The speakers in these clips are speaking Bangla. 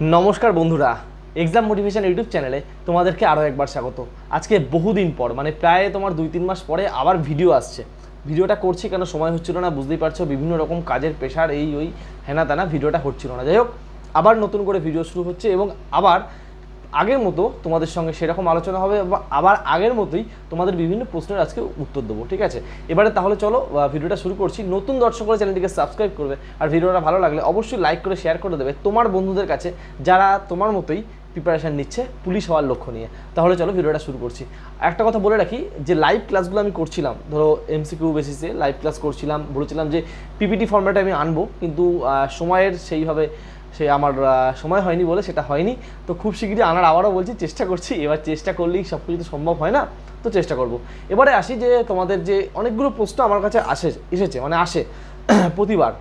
নমস্কার বন্ধুরা এক্সাম মোটিভেশন ইউটিউব চ্যানেলে তোমাদেরকে আরও একবার স্বাগত। আজকে বহুদিন পর মানে প্রায় তোমার দুই তিন মাস পরে আবার ভিডিও আসছে। ভিডিওটা করছি কেন সময় হচ্ছিল না, বুঝতেই পারছ, বিভিন্ন রকম কাজের প্রেশার এই ওই হেনা তেনা ভিডিওটা হচ্ছিল না। যাই হোক, আবার নতুন করে ভিডিও শুরু হচ্ছে এবং আবার আগের মতো তোমাদের সঙ্গে সেরকম আলোচনা হবে বা আবার আগের মতোই তোমাদের বিভিন্ন প্রশ্নের আজকে উত্তর দেবো, ঠিক আছে? এবারে তাহলে চলো ভিডিওটা শুরু করছি। নতুন দর্শক করে চ্যানেলটিকে সাবস্ক্রাইব করবে আর ভিডিওটা ভালো লাগলে অবশ্যই লাইক করে শেয়ার করে দেবে তোমার বন্ধুদের কাছে যারা তোমার মতোই প্রিপারেশান নিচ্ছে পুলিশ হওয়ার লক্ষ্য নিয়ে। তাহলে চলো ভিডিওটা শুরু করছি। একটা কথা বলে রাখি যে লাইভ ক্লাসগুলো আমি করছিলাম, ধরো এমসিকিউ বেসিসে লাইভ ক্লাস করছিলাম, বলেছিলাম যে পিপিটি ফর্ম্যাটে আমি আনব, কিন্তু সময়ের সেইভাবে সে আমার সময় হয়নি বলে সেটা হয়নি। তো খুব শীঘ্রই আনার আবারও বলছি, চেষ্টা করছি। এবার চেষ্টা করলেই সব কিছু তো সম্ভব হয় না, তো চেষ্টা করব। এবারে আসি যে তোমাদের যে অনেকগুলো প্রশ্ন আমার কাছে আসে, এসেছে মানে আসে। প্রতিবার।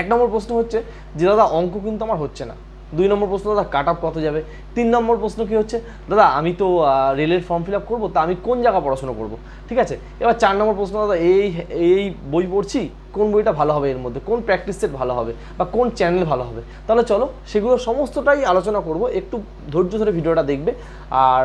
এক নম্বর প্রশ্ন হচ্ছে, যে দাদা, অঙ্ক কিন্তু আমার হচ্ছে না। দুই নম্বর প্রশ্ন, দাদা কাট আপ কত যাবে? তিন নম্বর প্রশ্ন কি হচ্ছে, দাদা, আমি তো রেলের ফর্ম ফিল আপ করব, তা আমি কোন জায়গা পড়াশোনা করব? ঠিক আছে? এবার চার নম্বর প্রশ্ন, দাদা, এই এই বই পড়ছি, কোন বইটা ভালো হবে এর মধ্যে? কোন প্র্যাকটিস সেট ভালো হবে? বা কোন চ্যানেল ভালো হবে? তাহলে চলো, সেগুলো সমস্তটাই আলোচনা করব, একটু ধৈর্য ধরে ভিডিওটা দেখবে। আর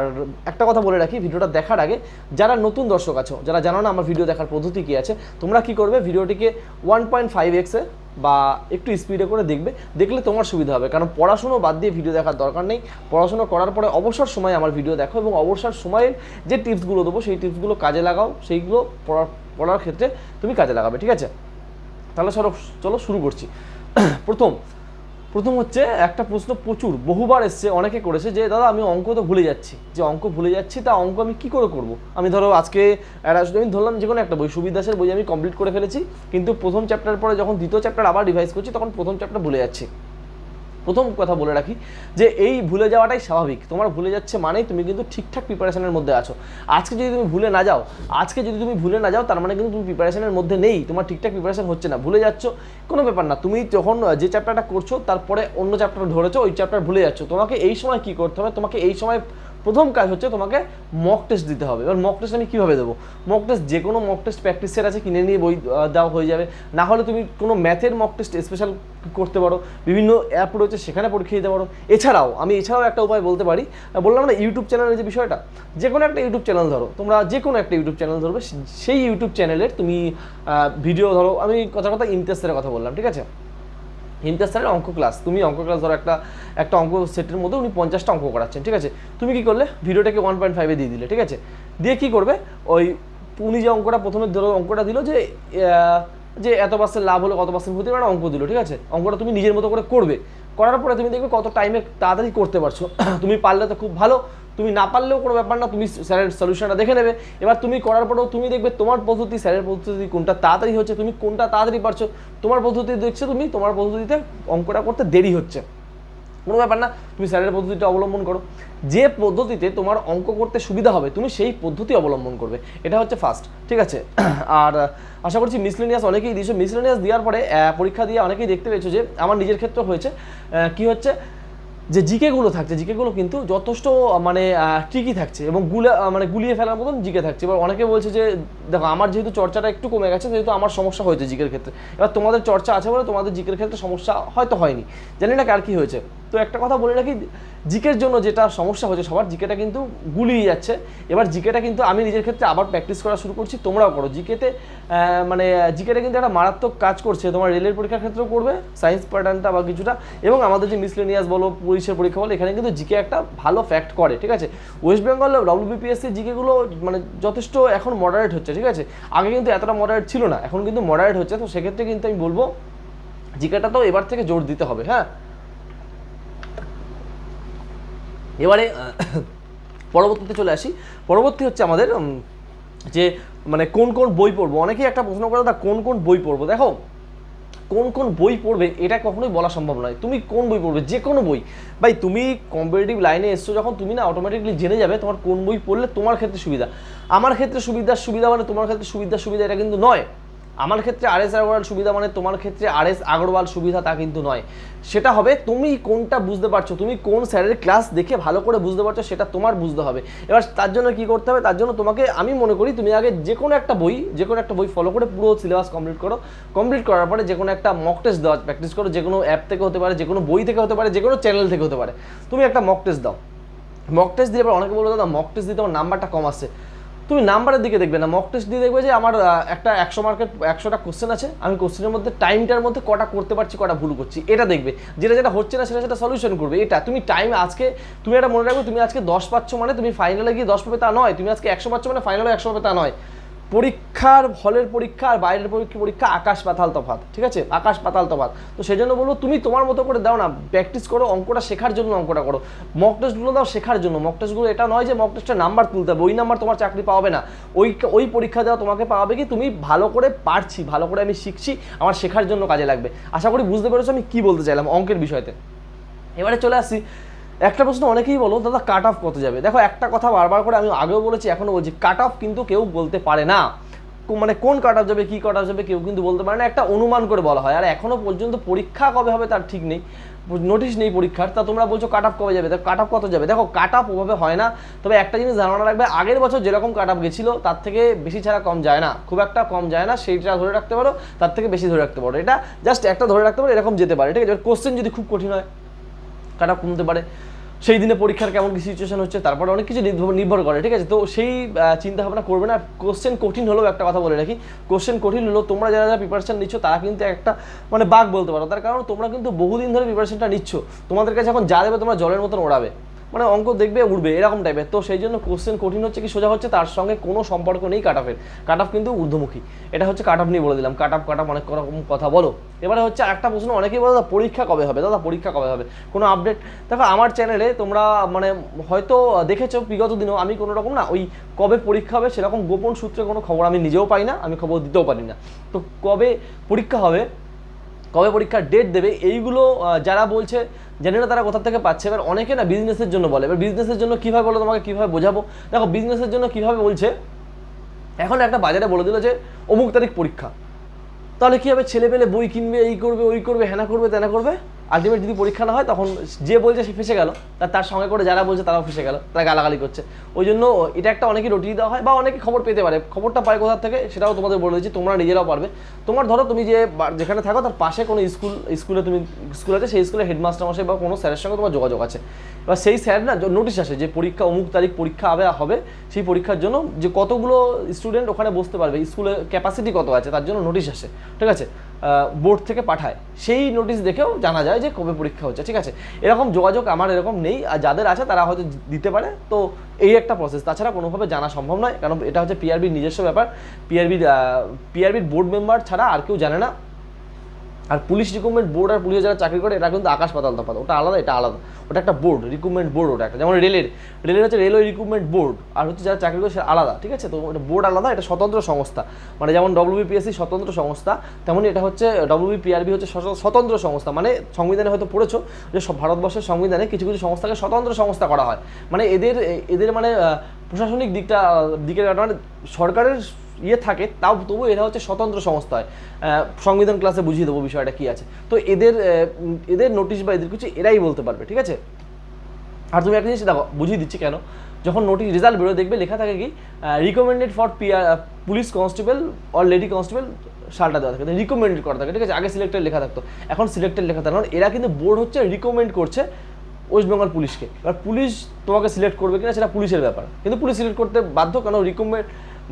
একটা কথা বলে রাখি, ভিডিওটা দেখার আগে, যারা নতুন দর্শক আছো, যারা জানো না আমার ভিডিও দেখার পদ্ধতি কী আছে, তোমরা কি করবে, ভিডিওটিকে ওয়ান পয়েন্ট ফাইভ এক্সে বা একটু স্পিডে করে দেখবে, দেখলে তোমার সুবিধা হবে। কারণ পড়াশুনো বাদ দিয়ে ভিডিও দেখার দরকার নেই। পড়াশুনো করার পরে অবসর সময় আমার ভিডিও দেখো এবং অবসর সময়ের যে টিপসগুলো দেবো, সেই টিপসগুলো কাজে লাগাও। সেইগুলো পড়ার পড়ার ক্ষেত্রে তুমি কাজে লাগাবে, ঠিক আছে? তাহলে সরব, চলো শুরু করছি। প্রথম প্রথম হচ্ছে একটা প্রশ্ন প্রচুর, বহুবার এসছে, অনেকে করেছে যে, দাদা, আমি অঙ্ক তো ভুলে যাচ্ছি। যে অঙ্ক ভুলে যাচ্ছি, তা অঙ্ক আমি কি করে করব? আমি ধরো আজকে আমি ধরলাম যে কোনো একটা বই সুবিধাসের বই আমি কমপ্লিট করে ফেলেছি, কিন্তু প্রথম চ্যাপ্টার পরে যখন দ্বিতীয় চ্যাপ্টার আবার রিভাইজ করছি, তখন প্রথম চ্যাপ্টার ভুলে যাচ্ছি। প্রথম কথা বলে রাখি যে এই ভুলে যাওয়াটাই স্বাভাবিক। তোমার ভুলে যাচ্ছে মানেই তুমি কিন্তু ঠিকঠাক প্রিপারেশনের মধ্যে আছো। আজকে যদি তুমি ভুলে না যাও, আজকে যদি তুমি ভুলে না যাও, তার মানে কিন্তু তুমি প্রিপারেশনের মধ্যে নেই। তোমার ঠিকঠাক প্রিপারেশন হচ্ছে না। ভুলে যাচ্ছ, কোনো ব্যাপার না। তুমি যখন যে চ্যাপ্টারটা করছ, তারপরে অন্য চ্যাপ্টার ধরেছো, ওই চ্যাপ্টার ভুলে যাচ্ছ। তোমাকে এই সময় কী করতে হবে? তোমাকে এই সময় প্রথম কাজ হচ্ছে তোমাকে মক টেস্ট দিতে হবে। এবার মক টেস্ট আমি কীভাবে দেবো? মক টেস্ট যে কোনো মক টেস্ট প্র্যাকটিস সেট আছে, কিনে নিয়ে বই দেওয়া হয়ে যাবে। না হলে তুমি কোনো ম্যাথের মক টেস্ট স্পেশাল করতে পারো, বিভিন্ন অ্যাপ রয়েছে সেখানে পরীক্ষা দিতে পারো। এছাড়াও, আমি এছাড়াও একটা উপায় বলতে পারি বললাম না ইউটিউব চ্যানেলের যে বিষয়টা, যে কোনো একটা ইউটিউব চ্যানেল ধরো, তোমরা যে কোনো একটা ইউটিউব চ্যানেল ধরবে সেই ইউটিউব চ্যানেলের তুমি ভিডিও ধরো। আমি কথা কথা ইমতিয়াজের কথা বললাম, ঠিক আছে? ইমতিয়াজ স্যারের অঙ্ক ক্লাস তুমি অঙ্ক ক্লাস ধরো একটা একটা অঙ্ক সেটের মধ্যে উনি পঞ্চাশটা অঙ্ক করাচ্ছেন, ঠিক আছে? তুমি কি করলে? ভিডিওটাকে ওয়ান পয়েন্ট ফাইভে দিয়ে দিলে, ঠিক আছে? দিয়ে কি করবে? ওই উনি যে অঙ্কটা প্রথমে ধরো অঙ্কটা দিল যে যে এত পার্সেন্ট লাভ হলো, কত পার্সেন্ট ক্ষতি একটা অঙ্ক দিল, ঠিক আছে? অঙ্কটা তুমি নিজের মতো করে করবে। করার পরে তুমি দেখবে কত টাইমে তাড়াতাড়ি করতে পারছ। তুমি পারলে তো খুব ভালো, তুমি না পারলেও কোনো ব্যাপার না, তুমি স্যারের সলিউশনটা দেখে নেবে। এবার তুমি করার পরেও তুমি দেখবে তোমার পদ্ধতি স্যারের পদ্ধতি কোনটা তাড়াতাড়ি হচ্ছে, তুমি কোনটা তাড়াতাড়ি পারছ, তোমার পদ্ধতি দেখছ তুমি, তোমার পদ্ধতিতে অঙ্কটা করতে দেরি হচ্ছে। কোনো ব্যাপার না, তুমি স্যারের পদ্ধতিটা অবলম্বন করো। যে পদ্ধতিতে তোমার অঙ্ক করতে সুবিধা হবে, তুমি সেই পদ্ধতি অবলম্বন করবে। এটা হচ্ছে ফার্স্ট ঠিক আছে? আর আশা করছি মিসলেনিয়াস অনেকেই দিয়েছ। মিসলেনিয়াস দেওয়ার পরে পরীক্ষা দিয়ে অনেকেই দেখতে পেয়েছ যে আমার নিজের ক্ষেত্রে হয়েছে। কি হচ্ছে? যে জিকেগুলো থাকছে জিকেগুলো কিন্তু যথেষ্ট মানে ট্রিকি থাকছে এবং গুলে মানে গুলিয়ে ফেলার মতন জিকে থাকছে। এবার অনেকে বলছে যে, দেখো, আমার যেহেতু চর্চাটা একটু কমে গেছে, সেহেতু আমার সমস্যা হয়েছে জিকের ক্ষেত্রে। এবার তোমাদের চর্চা আছে বলে তোমাদের জিকের ক্ষেত্রে সমস্যা হয়তো হয়নি। জানি না কার কি হয়েছে। তো একটা কথা বলে রাখি, জিকের জন্য যেটা সমস্যা হচ্ছে সবার, জিকেটা কিন্তু গুলিয়ে যাচ্ছে। এবার জিকেটা কিন্তু আমি নিজের ক্ষেত্রে আবার প্র্যাকটিস করা শুরু করছি, তোমরাও করো। জিকেতে মানে জিকেটা কিন্তু একটা মারাত্মক কাজ করছে। তোমার রেলের পরীক্ষার ক্ষেত্রেও করবে সায়েন্স প্যাটার্নটা বা কিছুটা, এবং আমাদের যে মিসলেনিয়াস বলো, পুলিশের পরীক্ষা বলো, এখানে কিন্তু জিকে একটা ভালো ফ্যাক্ট করে, ঠিক আছে? ওয়েস্ট বেঙ্গল ডব্লিউবিপিএসসি জিকেগুলো মানে যথেষ্ট এখন মডারেট হচ্ছে, ঠিক আছে? আগে কিন্তু এতটা মডারেট ছিল না, এখন কিন্তু মডারেট হচ্ছে, তো সেক্ষেত্রে কিন্তু আমি বলব জিকেটা তো এবার থেকে জোর দিতে হবে হ্যাঁ? এবারে পরবর্তীতে চলে আসি। পরবর্তী হচ্ছে আমাদের যে মানে কোন কোন বই পড়ব? অনেকেই একটা প্রশ্ন করে দা কোন কোন বই পড়ব? দেখো, কোন কোন বই পড়বে, এটা কখনোই বলা সম্ভব নয়। তুমি কোন বই পড়বে? যে কোনো বই। ভাই, তুমি কম্পিটিটিভ লাইনে এসছো, যখন তুমি না অটোমেটিকলি জেনে যাবে তোমার কোন বই পড়লে তোমার ক্ষেত্রে সুবিধা। আমার ক্ষেত্রে সুবিধার সুবিধা মানে তোমার ক্ষেত্রে সুবিধার সুবিধা এটা কিন্তু নয়। আমার ক্ষেত্রে আর এস আগরওয়াল সুবিধা মানে তোমার ক্ষেত্রে আর এস আগরওয়াল সুবিধা তা কিন্তু নয়। সেটা হবে তুমি কোনটা বুঝতে পারছ, তুমি কোন স্যারের ক্লাস দেখে ভালো করে বুঝতে পারছ সেটা তোমার বুঝতে হবে। এবার তার জন্য কি করতে হবে, তার জন্য তোমাকে আমি মনে করি তুমি আগে যে কোনো একটা বই যে কোনো একটা বই ফলো করে পুরো সিলেবাস কমপ্লিট করো। কমপ্লিট করার পরে যে কোনো একটা মক টেস্ট দেওয়া প্র্যাকটিস করো যে কোনো অ্যাপ থেকে হতে পারে যে কোনো বই থেকে হতে পারে যে কোনো চ্যানেল থেকে হতে পারে। তুমি একটা মক টেস্ট দাও। মক টেস্ট দিলে অনেকে বলব, দাদা মক টেস্ট দিতে আমার নাম্বারটা কম আসছে। তুমি নাম্বারের দিকে দেখবে না মক টেস্ট দিয়ে দেখবে যে আমার একটা একশো মার্কের, একশোটা কোশ্চেন আছে, আমি কোশ্চেনের মধ্যে টাইমটার মধ্যে কটা করতে পারছি, কটা ভুল করছি, এটা দেখবে। যেটা যেটা হচ্ছে না, সেটা সেটা সলিউশন করবে, এটা। তুমি টাইম আজকে, তুমি এটা মনে রাখবে, তুমি আজকে দশ পাচ্ছ মানে তুমি ফাইনালে গিয়ে দশ পাবে তা নয়, তুমি আজকে একশো পাচ্ছ মানে ফাইনালে একশো পাবে তা নয়। পরীক্ষার, হলের পরীক্ষা আর বাইরের পরীক্ষা পরীক্ষা আকাশ পাতাল তফাত ঠিক আছে? আকাশ পাতাল তফাত তো সেই জন্য বলব, তুমি তোমার মতো করে দাও না প্র্যাকটিস করো, অঙ্কটা শেখার জন্য অঙ্কটা করো। মক টেস্টগুলো দাও শেখার জন্য। মক টেস্টগুলো এটা নয় যে মক টেস্টের নাম্বার তুলতে হবে, ওই নাম্বার তোমার চাকরি পাবে না। ওই ওই পরীক্ষা দেওয়া তোমাকে পাবে কি, তুমি ভালো করে পারছি, ভালো করে আমি শিখছি, আমার শেখার জন্য কাজে লাগবে। আশা করি বুঝতে পেরেছ আমি কি বলতে চাইলাম অঙ্কের বিষয়তে। এবারে চলে আসি। একটা প্রশ্ন অনেকেই বলো, দাদা কাট অফ কত যাবে? দেখো, একটা কথা বারবার করে আমি আগেও বলেছি এখনও বলছি কাট অফ কিন্তু কেউ বলতে পারে না। মানে কোন কাট অফ যাবে, কী কাট অফ যাবে, কেউ কিন্তু বলতে পারে না। একটা অনুমান করে বলা হয়, আর এখনও পর্যন্ত পরীক্ষা কবে হবে তার ঠিক নেই। নোটিশ নেই পরীক্ষার, তা তোমরা বলছো কাট অফ কবে যাবে? কাট অফ কত যাবে? দেখো কাট অফ ওভাবে হয় না, তবে একটা জিনিস ধারণা রাখবে, আগের বছর যেরকম কাট অফ গেছিল, তার থেকে বেশি ছাড়া কম যায় না। খুব একটা কম যায় না, সেইটা ধরে রাখতে পারো, তার থেকে বেশি ধরে রাখতে পারো। এটা জাস্ট একটা ধরে রাখতে পারো, এরকম যেতে পারে, ঠিক আছে? কোশ্চেন যদি খুব কঠিন হয় কাটা কমতে পারে। সেই দিনে পরীক্ষার কেমন কি সিচুয়েশন হচ্ছে, তারপরে অনেক কিছু নির্ভর নির্ভর করে, ঠিক আছে? তো সেই চিন্তা ভাবনা করবে না। কোশ্চেন কঠিন হলেও একটা কথা বলে রাখি। কোশ্চেন কঠিন হলেও তোমরা যারা যারা প্রিপারেশন নিচ্ছ, তারা কিন্তু একটা মানে বাঘ বলতে পারো। তার কারণ তোমরা কিন্তু বহুদিন ধরে প্রিপারেশনটা নিচ্ছ। তোমাদের কাছে এখন যা দেবে তোমরা জলের মতন ওড়াবে। মানে অঙ্ক দেখবে উঠবে এরকম টাইপের তো সেই জন্য কোশ্চেন কঠিন হচ্ছে কি, সোজা হচ্ছে তার সঙ্গে কোনো সম্পর্ক নেই কাট অফের কাট অফ কিন্তু ঊর্ধ্বমুখী। এটা হচ্ছে কাট অফ নিয়ে বলে দিলাম। কাট অফ কাট অফ অনেক রকম কথা বলো। এবারে হচ্ছে একটা প্রশ্ন, অনেকেই বলে, দাদা, পরীক্ষা কবে হবে? দাদা, পরীক্ষা কবে হবে? কোনো আপডেট দেখো, আমার চ্যানেলে তোমরা মানে হয়তো দেখেছ বিগত দিনেও আমি কোনো রকম না, ওই কবে পরীক্ষা হবে সেরকম গোপন সূত্রে কোনো খবর আমি নিজেও পাই না, আমি খবর দিতেও পারি না। তো কবে পরীক্ষা হবে, কবে পরীক্ষার ডেট দেবে, এইগুলো যারা বলছে জানি না তারা কোথা থেকে পাচ্ছে। এবার অনেকে না বিজনেসের জন্য বলে। এবার বিজনেসের জন্য কীভাবে বলো তোমাকে? কীভাবে বোঝাবো? দেখো বিজনেসের জন্য কীভাবে বলছে? এখন একটা বাজারে বলে দিল যে, অমুক তারিখ পরীক্ষা। তাহলে কী হবে? ছেলে পেলে বই কিনবে, এই করবে, ওই করবে, হেনা করবে, তেনা করবে? আলটিমেট যদি পরীক্ষা না হয়, তখন যে বলছে সে ফেসে গেল। তার তার সঙ্গে করে যারা বলছে তারাও ফেসে গেল, তারা গালাগালি করছে। ওই জন্য এটা একটা অনেকে রটিয়ে দেওয়া হয় বা অনেকে খবর পেতে পারে। খবরটা পায় কোথা থেকে সেটাও তোমাদের বলে দিচ্ছি, তোমরা নিজেরাও পারবে। তোমার ধরো তুমি যে যেখানে থাকো, তার পাশে কোনো স্কুল স্কুলে তুমি স্কুল আছে, সেই স্কুলে হেডমাস্টার মশাই বা কোনো স্যারের সঙ্গে তোমার যোগাযোগ আছে। এবার সেই স্যার না নোটিশ আসে যে পরীক্ষা, অমুক তারিখ পরীক্ষা হবে হবে, সেই পরীক্ষার জন্য যে কতগুলো স্টুডেন্ট ওখানে বসতে পারবে স্কুলে ক্যাপাসিটি কত আছে, তার জন্য নোটিশ আসে। ঠিক আছে? বোর্ড থেকে পাঠায়। সেই নোটিশ দেখেও জানা যায় যে কবে পরীক্ষা হচ্ছে, ঠিক আছে? এরকম যোগাযোগ আমার এরকম নেই, আর যাদের আছে তারা হয়তো দিতে পারে। তো এই একটা প্রসেস তাছাড়া কোনোভাবে জানা সম্ভব নয়, কারণ এটা হচ্ছে পিআরবির নিজস্ব ব্যাপার। পিআরবির পিআরবির বোর্ড মেম্বার ছাড়া আর কেউ জানে না। আর পুলিশ রিক্রুটমেন্ট বোর্ড আর পুলিশে যারা চাকরি করে এটা কিন্তু আকাশ পাতাল তফাৎ। ওটা আলাদা, এটা আলাদা। ওটা একটা বোর্ড রিক্রুটমেন্ট বোর্ড ওটা একটা। যেমন রেলের রেলের হচ্ছে রেলওয়ে রিক্রুটমেন্ট বোর্ড আর হচ্ছে যারা চাকরি করে সেটা আলাদা। ঠিক আছে? তো এটা বোর্ড আলাদা, এটা স্বতন্ত্র সংস্থা। মানে যেমন ডব্লিউবিপিএসসি স্বতন্ত্র সংস্থা, তেমনই এটা হচ্ছে ডব্লিউবিপিআরবি হচ্ছে স্বতন্ত্র সংস্থা। মানে সংবিধানে হয়তো পড়েছো যে ভারতবর্ষের সংবিধানে কিছু কিছু সংস্থাকে স্বতন্ত্র সংস্থা করা হয়। মানে এদের এদের মানে প্রশাসনিক দিকটা, দিকের মানে সরকারের ইয়ে থাকে, তাও তবু এরা হচ্ছে স্বতন্ত্র সংস্থা হয়। সংবিধান ক্লাসে বুঝিয়ে দেবো বিষয়টা কি আছে। তো এদের এদের নোটিশ বা এদের কিছু এরাই বলতে পারবে, ঠিক আছে? আর তুমি একটা জিনিস দেখো, বুঝিয়ে দিচ্ছি কেন? যখন নোটিশ রেজাল্ট বেরোয়, দেখবে লেখা থাকে কি recommended for PR police constable or lady constable শালটা দেওয়া থাকে। রিকমেন্ডেড করা থাকে, ঠিক আছে? আগে সিলেক্টেড লেখা থাকতো, এখন সিলেক্টেড লেখা থাকে। কারণ এরা কিন্তু বোর্ড হচ্ছে রিকমেন্ড করছে ওয়েস্ট বেঙ্গল পুলিশকে। এবার পুলিশ তোমাকে সিলেক্ট করবে কিনা, সেটা পুলিশের ব্যাপার। কিন্তু পুলিশ সিলেক্ট করতে বাধ্য কারণ রিকমেন্ড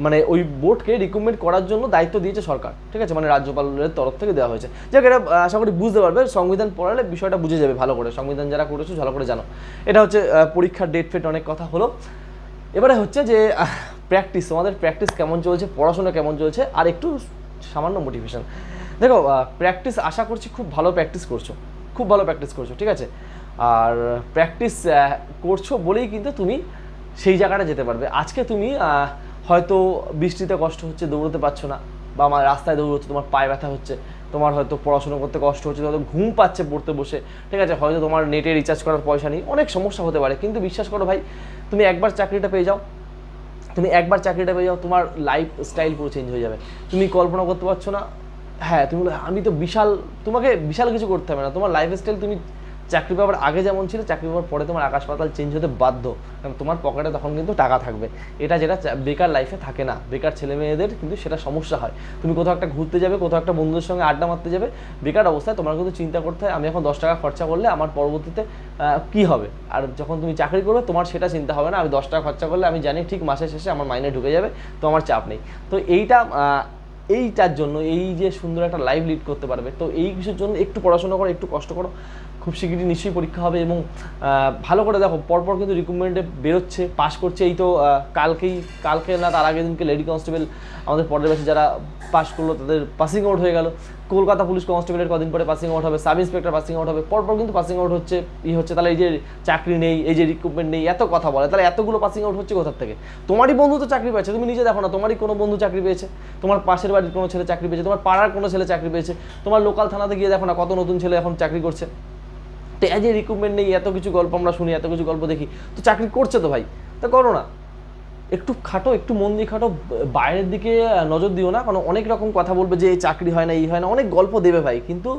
মানে ওই বোর্ডকে রিকমেন্ড করার জন্য দায়িত্ব দিয়েছে সরকার, ঠিক আছে? মানে রাজ্যপালের তরফ থেকে দেওয়া হয়েছে। যাক এটা আশা করি বুঝতে পারবে, সংবিধান পড়ালে বিষয়টা বুঝে যাবে ভালো করে। সংবিধান যারা করেছ ভালো করে জানো। এটা হচ্ছে পরীক্ষার ডেট ফেট অনেক কথা হলো। এবারে হচ্ছে যে প্র্যাকটিস তোমাদের প্র্যাকটিস কেমন চলছে, পড়াশোনা কেমন চলছে, আর একটু সামান্য মোটিভেশন দেখো প্র্যাকটিস আশা করছি খুব ভালো প্র্যাকটিস করছ। খুব ভালো প্র্যাকটিস করছ, ঠিক আছে? আর প্র্যাকটিস করছ বলেই কিন্তু তুমি সেই জায়গাটা যেতে পারবে। আজকে তুমি হয়তো বৃষ্টিতে কষ্ট হচ্ছে, দৌড়তে পারছ না, বা আমার রাস্তায় দৌড়চ্ছে, তোমার পায়ে ব্যথা হচ্ছে, তোমার হয়তো পড়াশোনা করতে কষ্ট হচ্ছে হয়তো ঘুম পাচ্ছে পড়তে বসে, ঠিক আছে? হয়তো তোমার নেটে রিচার্জ করার পয়সা নেই, অনেক সমস্যা হতে পারে। কিন্তু বিশ্বাস করো ভাই, তুমি একবার চাকরিটা পেয়ে যাও, তুমি একবার চাকরিটা পেয়ে যাও, তোমার লাইফ স্টাইল পুরো চেঞ্জ হয়ে যাবে। তুমি কল্পনা করতে পারছ না হ্যাঁ তুমি আমি তো বিশাল, তোমাকে বিশাল কিছু করতে হবে না, তোমার লাইফ স্টাইল তুমি চাকরি পাওয়ার আগে যেমন ছিল, চাকরি পাওয়ার পরে তোমার আকাশ পাতাল চেঞ্জ হতে বাধ্য। কারণ তোমার পকেটে তখন কিন্তু টাকা থাকবে। এটা যেটা বেকার লাইফে থাকে না। বেকার ছেলে মেয়েদের কিন্তু সেটা সমস্যা হয়। তুমি কোথাও একটা ঘুরতে যাবে, কোথাও একটা বন্ধুদের সঙ্গে আড্ডা মারতে যাবে, বেকার অবস্থায় তোমার কিন্তু চিন্তা করতে হয়, আমি এখন দশ টাকা খরচা করলে আমার পরবর্তীতে কি হবে? আর যখন তুমি চাকরি করবে, তোমার সেটা চিন্তা হবে না। আমি দশ টাকা খরচা করলে আমি জানি ঠিক মাসের শেষে আমার মাইনে ঢুকে যাবে, তো আমার চাপ নেই। তো এইটা এইটার জন্য, এই যে সুন্দর একটা লাইফ লিড করতে পারবে, তো এই কিছুর জন্য একটু পড়াশোনা করো, একটু কষ্ট করো। খুব শিগগিরই নিশ্চয়ই পরীক্ষা হবে এবং ভালো করে দেখো, পরপর কিন্তু রিক্রুটমেন্টে বেরোচ্ছে পাশ করছে। এই তো কালকেই, কালকে না, তার আগের দিনকে লেডি কনস্টেবল আমাদের পরের ব্যাচে যারা পাশ করল, তাদের পাসিং আউট হয়ে গেল। কলকাতা পুলিশ কনস্টেবলের কদিন পরে পাসিং আউট হবে সাব ইন্সপেক্টর পাসিং আউট হবে, পরপর কিন্তু পাসিং আউট হচ্ছে, ই হচ্ছে, তাহলে এই যে চাকরি নেই, এই যে রিক্রুটমেন্ট নেই, এত কথা বলে, তাহলে এতগুলো পাসিং আউট হচ্ছে কোথার থেকে? তোমারই বন্ধু তো চাকরি পেয়েছে, তুমি নিজে দেখো না, তোমারই কোনো বন্ধু চাকরি পেয়েছে, তোমার পাশের বাড়ির কোনো ছেলে চাকরি পেয়েছে, তোমার পাড়ার কোনো ছেলে চাকরি পেয়েছে, তোমার লোকাল থানাতে গিয়ে দেখো না, কত নতুন ছেলে এখন চাকরি করছে। এ রিক্রুটমেন্ট নেই এত কিছু গল্প আমরা শুনি, এত কিছু গল্প দেখি। তো চাকরি করছে তো ভাই, তা করো না। একটু খাটো, একটু মন দিয়ে খাটো, বাইরের দিকে নজর দিও না, কারণ অনেক রকম কথা বলবে যে এই চাকরি হয় না, এই হয় না, অনেক গল্প দেবে ভাই। কিন্তু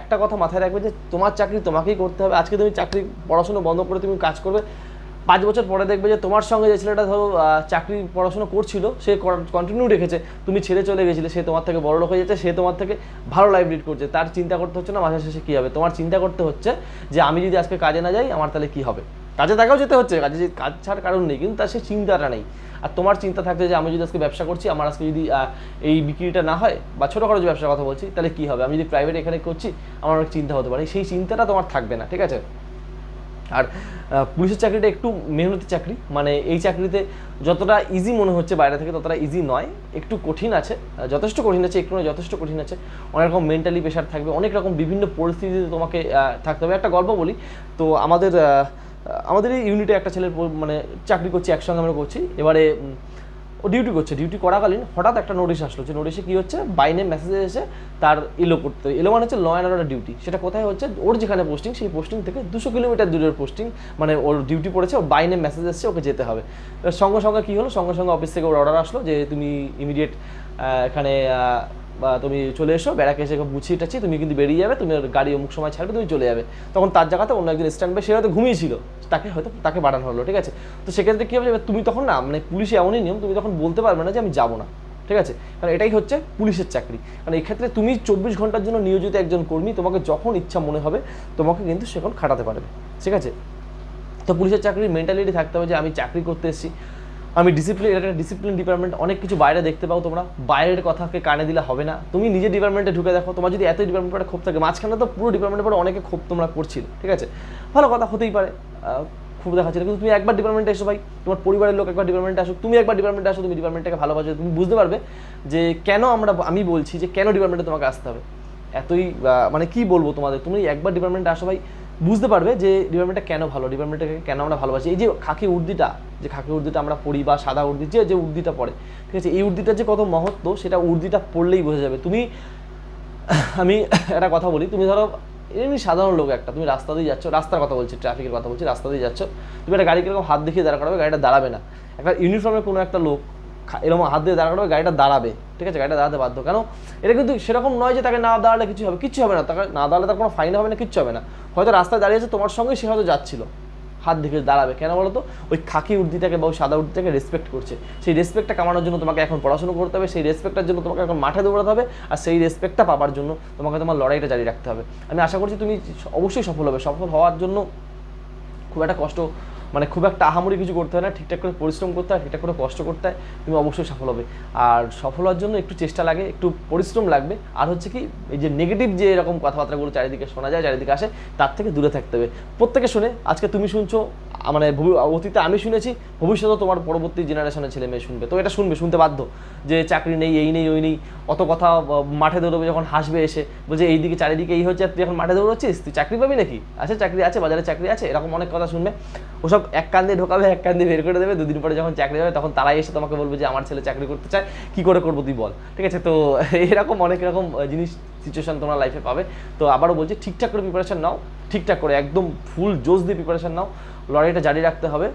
একটা কথা মাথায় রাখবে যে তোমার চাকরি তোমাকেই করতে হবে। আজকে তুমি চাকরি, পড়াশুনো বন্ধ করে তুমি কাজ করবে পাঁচ বছর পরে দেখবে যে তোমার সঙ্গে যে ছেলেটা ধরো চাকরি পড়াশোনা করছিল, সে কন্টিনিউ রেখেছে। তুমি ছেড়ে চলে গেছিলে, সে তোমার থেকে বড় লোক হয়ে যাচ্ছে, সে তোমার থেকে ভালো লাইফ লিড করছে। তার চিন্তা করতে হচ্ছে না মাসের শেষে কী হবে? তোমার চিন্তা করতে হচ্ছে যে আমি যদি আজকে কাজে না যাই, আমার তাহলে কী হবে? কাজে থাকাও যেতে হচ্ছে, কাজে কাজ ছাড়ার কারণ নেই, কিন্তু তার সেই চিন্তাটা নেই। আর তোমার চিন্তা থাকতে যে আমি যদি আজকে ব্যবসা করছি, আমার আজকে যদি এই বিক্রিটা না হয় বা ছোটোখাটো যে ব্যবসার কথা বলছি, তাহলে কী হবে? আমি যদি প্রাইভেট এখানে করছি, আমার অনেক চিন্তা হতে পারে। সেই চিন্তাটা তোমার থাকবে না, ঠিক আছে? আর পুলিশের চাকরিটা একটু মেহনতি চাকরি। মানে এই চাকরিতে যতটা ইজি মনে হচ্ছে বাইরে থেকে, ততটা ইজি নয়। একটু কঠিন আছে যথেষ্ট কঠিন আছে, একটু নয়, যথেষ্ট কঠিন আছে। অনেক রকম মেন্টালি প্রেশার থাকবে, অনেক রকম বিভিন্ন পরিস্থিতিতে তোমাকে থাকতে হবে। একটা গল্প বলি। তো আমাদের আমাদের এই ইউনিটে একটা ছেলের মানে চাকরি করছি, একসঙ্গে আমরা করছি। এবারে ও ডিউটি করছে ডিউটি করাকালীন হঠাৎ একটা নোটিশ আসলো, যে নোটিশে কী হচ্ছে? বাইনে মেসেজ এসে তার এলো করতে এলো মানে হচ্ছে ল অ্যান্ড অর্ডার ডিউটি সেটা কোথায় হচ্ছে? ওর যেখানে পোস্টিং সেই পোস্টিং থেকে দুশো কিলোমিটার দূরের পোস্টিং মানে ওর ডিউটি পড়েছে, ওর বাইনে মেসেজ এসছে, ওকে যেতে হবে। সঙ্গে সঙ্গে কী হলো? সঙ্গে সঙ্গে অফিস থেকে ওর অর্ডার আসলো, যে তুমি ইমিডিয়েট এখানে বা তুমি চলে এসো, ব্যারাকে এসে গুছিয়ে টাছি তুমি কিন্তু বেরিয়ে যাবে, তুমি গাড়ি অমুক সময় ছাড়বে, তুমি চলে যাবে। তখন তার জায়গাতে অন্য একজন স্ট্যান্ড বাই সে হয়তো ঘুমিয়েছিল। তাকে হয়তো, তাকে বাড়ানো হলো, ঠিক আছে? তো সেক্ষেত্রে কী হবে তুমি তখন না মানে পুলিশে এমনই নিয়ম, তুমি তখন বলতে পারবে না যে, আমি যাব না, ঠিক আছে? কারণ এটাই হচ্ছে পুলিশের চাকরি। কারণ এক্ষেত্রে তুমি চব্বিশ ঘণ্টার জন্য নিয়োজিত একজন কর্মী, তোমাকে যখন ইচ্ছা মনে হবে, তোমাকে কিন্তু সেখন খাটাতে পারবে, ঠিক আছে? তো পুলিশের চাকরির মেন্টালিটি থাকতে হবে যে, আমি চাকরি করতে এসেছি। আমি ডিসিপ্লিন এটা ডিসিপ্লিন ডিপার্টমেন্ট অনেক কিছু বাইরে দেখতে পাও তোমরা। বাইরের কথাকে কানে দিলে হবে না। তুমি নিজের ডিপার্টমেন্টে ঢুকে দেখো, তোমার যদি এত ডিপার্টমেন্ট পরে ক্ষোভ থাকে, মাঝখানে তো পুরো ডিপার্টমেন্টের পরে অনেকে ক্ষোভ তোমরা করছিল, ঠিক আছে? ভালো কথা, হতেই পারে। খুব দেখাচ্ছিল কিন্তু তুমি একবার ডিপার্টমেন্টে এসো ভাই, তোমার পরিবারের লোক একবার ডিপার্টমেন্টে আসো তুমি একবার ডিপার্টমেন্টে আসো, তুমি ডিপার্টমেন্টটাকে ভালোবাসো, তুমি বুঝতে পারবে যে কেন আমরা, আমি বলছি যে কেন ডিপার্টমেন্টে তোমাকে আসতে হবে। এতই মানে কি বলব তোমাদের? তুমি একবার ডিপার্টমেন্টে আসো ভাই বুঝতে পারবে যে ডিপার্টমেন্টটা কেন ভালো ডিপার্টমেন্টটাকে কেন আমরা ভালোবাসি। এই যে খাকি উর্দিটা, যে খাকি উর্দিটা আমরা পড়ি বা সাদা উর্দি, যে যে উর্দিটা পড়ে, ঠিক আছে? এই উর্দিটার যে কত মহত্ব, সেটা উর্দিটা পড়লেই বোঝা যাবে। তুমি, আমি একটা কথা বলি, তুমি ধরো, এমনি সাধারণ লোক একটা, তুমি রাস্তা দিয়ে যাচ্ছ, রাস্তার কথা বলছি ট্রাফিকের কথা বলছি, রাস্তা দিয়ে যাচ্ছ, তুমি একটা গাড়ি কীরকম হাত দেখিয়ে দাঁড়া করাবে, গাড়িটা দাঁড়াবে না। একটা ইউনিফর্মে কোনো একটা লোক এরকম হাত দিয়ে দাঁড়া করাবে গাড়িটা দাঁড়াবে, ঠিক আছে? গাড়িটা দাঁড়াতে বাধ্য। কেন? এটা কিন্তু সেরকম নয় যে তাকে না দাঁড়ালে কিছু হবে কিচ্ছু হবে না। তাকে না দাঁড়ালে তার কোনো ফাইন হবে না, কিচ্ছু হবে না। হয়তো রাস্তায় দাঁড়িয়েছে, তোমার সঙ্গে সে হয়তো যাচ্ছিল। হাত দেখে দাঁড়াবে। কেন বলো তো? ওই খাকি উর্দিটাকে বা ওই সাদা উর্দিটাকে রেসপেক্ট করছে। সেই রেসপেক্টটা কামানোর জন্য তোমাকে এখন পড়াশোনা করতে হবে, সেই রেসপেক্টটার জন্য তোমাকে এখন মাঠে দৌড়াতে হবে, আর সেই রেসপেক্টটা পাওয়ার জন্য তোমাকে তোমার লড়াইটা জারি রাখতে হবে। আমি আশা করছি তুমি অবশ্যই সফল হবে। সফল হওয়ার জন্য খুব একটা কষ্ট মানে খুব একটা আহামরি কিছু করতে হয় না, ঠিকঠাক করে পরিশ্রম করতে হয়, ঠিকঠাক করে কষ্ট করতে হয়, তুমি অবশ্যই সফল হবে। আর সফল হওয়ার জন্য একটু চেষ্টা লাগে, একটু পরিশ্রম লাগবে। আর হচ্ছে কি, এই যে নেগেটিভ যে এরকম কথাবার্তাগুলো চারিদিকে শোনা যায়, চারিদিকে আসে, তার থেকে দূরে থাকতে হবে। প্রত্যেকে শুনে, আজকে তুমি শুনছো মানে অতীতে আমি শুনেছি ভবিষ্যতে তোমার পরবর্তী জেনারেশনের ছেলে মেয়ে শুনবে। তো এটা শুনবে, শুনতে বাধ্য যে চাকরি নেই, এই নেই, ওই নেই, অত কথা মাঠে দৌড়বে যখন হাসবে এসে, বলছে এইদিকে চারিদিকে এই হচ্ছে তুই এখন মাঠে দৌড়চ্ছিস? তুই চাকরি পাবি নাকি? আছে, চাকরি আছে, বাজারে চাকরি আছে, এরকম অনেক কথা শুনবে। ওসব এক কান দিয়ে ঢোকাবে, এক কান দিয়ে বের করে দেবে, দুদিন পরে যখন চাকরি হবে, তখন তারাই এসে তোমাকে বলবে যে আমার ছেলে চাকরি করতে চায়, কি করে করব তুই বল। ঠিক আছে, তো এরকম অনেক রকম জিনিস সিচুয়েশন তোমরা লাইফে পাবে। তো আবারও বলছি, ঠিকঠাক করে প্রিপারেশান নাও, ঠিকঠাক করে, একদম ফুল জোশ দিয়ে প্রিপারেশান নাও। লড়াইটা জারি রাখতে হবে।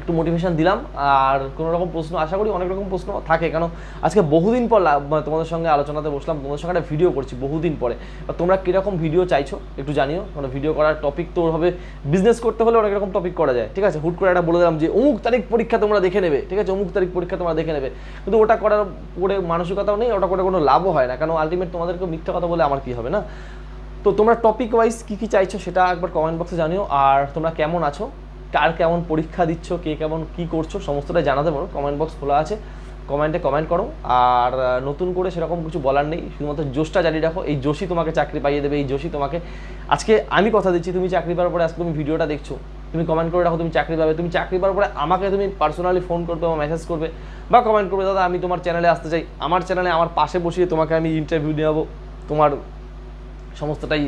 একটু মোটিভেশন দিলাম। আর কোনো রকম প্রশ্ন, আশা করি অনেক রকম প্রশ্ন থাকে। কেন আজকে বহুদিন পর মানে তোমাদের সঙ্গে আলোচনাতে বসলাম, তোমাদের সঙ্গে একটা ভিডিও করছি বহুদিন পরে। তোমরা কীরকম ভিডিও চাইছো একটু জানিও। মানে ভিডিও করার টপিক তো হবে বিজনেস করতে হলে অনেক রকম টপিক করা যায়। ঠিক আছে? হুট করে একটা বলে দিলাম যে, অমুক তারিখ পরীক্ষা তোমরা দেখে নেবে। ঠিক আছে? অমুক তারিখ পরীক্ষা তোমরা দেখে নেবে। কিন্তু ওটা করার করে মানসিকতাও নেই, ওটা করে কোনো লাভও হয় না। কারণ আলটিমেট তোমাদেরকে মিথ্যা কথা বলে আমার কি হবে না? তো তোমরা টপিক ওয়াইজ কী কী চাইছো সেটা একবার কমেন্ট বক্সে জানিও। আর তোমরা কেমন আছো? কার কেমন পরীক্ষা দিচ্ছ? কে কেমন কি করছ? সমস্তটা জানাতে পারো। কমেন্ট বক্স খোলা আছে। কমেন্টে কমেন্ট করো। আর নতুন করে সেরকম কিছু বলার নেই। শুধুমাত্র জোশটা জারি রাখো। এই জোশই তোমাকে চাকরি পাইয়ে দেবে। এই জোশই তোমাকে আজকে আমি কথা দিচ্ছি, তুমি চাকরি পাওয়ার পরে আজকে তুমি ভিডিওটা দেখছ। তুমি কমেন্ট করে রাখো তুমি চাকরি পাবে। তুমি চাকরি পাওয়ার পরে আমাকে তুমি পার্সোনালি ফোন করবে বা মেসেজ করবে বা কমেন্ট করবে, দাদা, আমি তোমার চ্যানেলে আসতে চাই। আমার চ্যানেলে আমার পাশে বসিয়ে তোমাকে আমি ইন্টারভিউ নেওয়াবো তোমার সমস্তটাই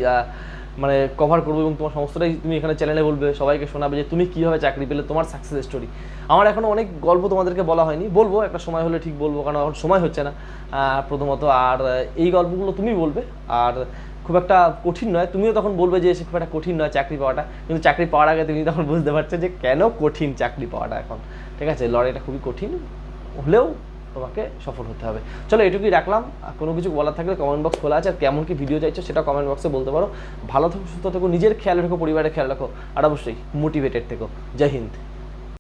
মানে কভার করব এবং তোমার সমস্তটাই তুমি এখানে চ্যানেলে বলবে, সবাইকে শোনাবে যে তুমি কীভাবে চাকরি পেলে, তোমার সাকসেস স্টোরি আমার এখনও অনেক গল্প তোমাদেরকে বলা হয়নি, বলব, একটা সময় হলে ঠিক বলব, কারণ এখন সময় হচ্ছে না। প্রথমত, আর এই গল্পগুলো তুমি বলবে, আর খুব একটা কঠিন নয়। তুমিও তখন বলবে যে খুব একটা কঠিন নয় চাকরি পাওয়াটা, কিন্তু চাকরি পাওয়ার আগে তুমি তখন বুঝতে পারছ যে কেন কঠিন চাকরি পাওয়াটা এখন। ঠিক আছে, লড়াইটা খুবই কঠিন, হলেও তোমাকে সফল হতে হবে। চলো এটুকুই রাখলাম। কোনো কিছু বলার থাকলে কমেন্ট বক্স খোলা আছে। আর কেমন কি ভিডিও চাইছো সেটা কমেন্ট বক্সে বলতে পারো। ভালো থেকো, সুস্থ থেকো, নিজের খেয়াল রেখো, পরিবারের খেয়াল রাখো। আর অবশ্যই মোটিভেটেড থেকো। জয় হিন্দ।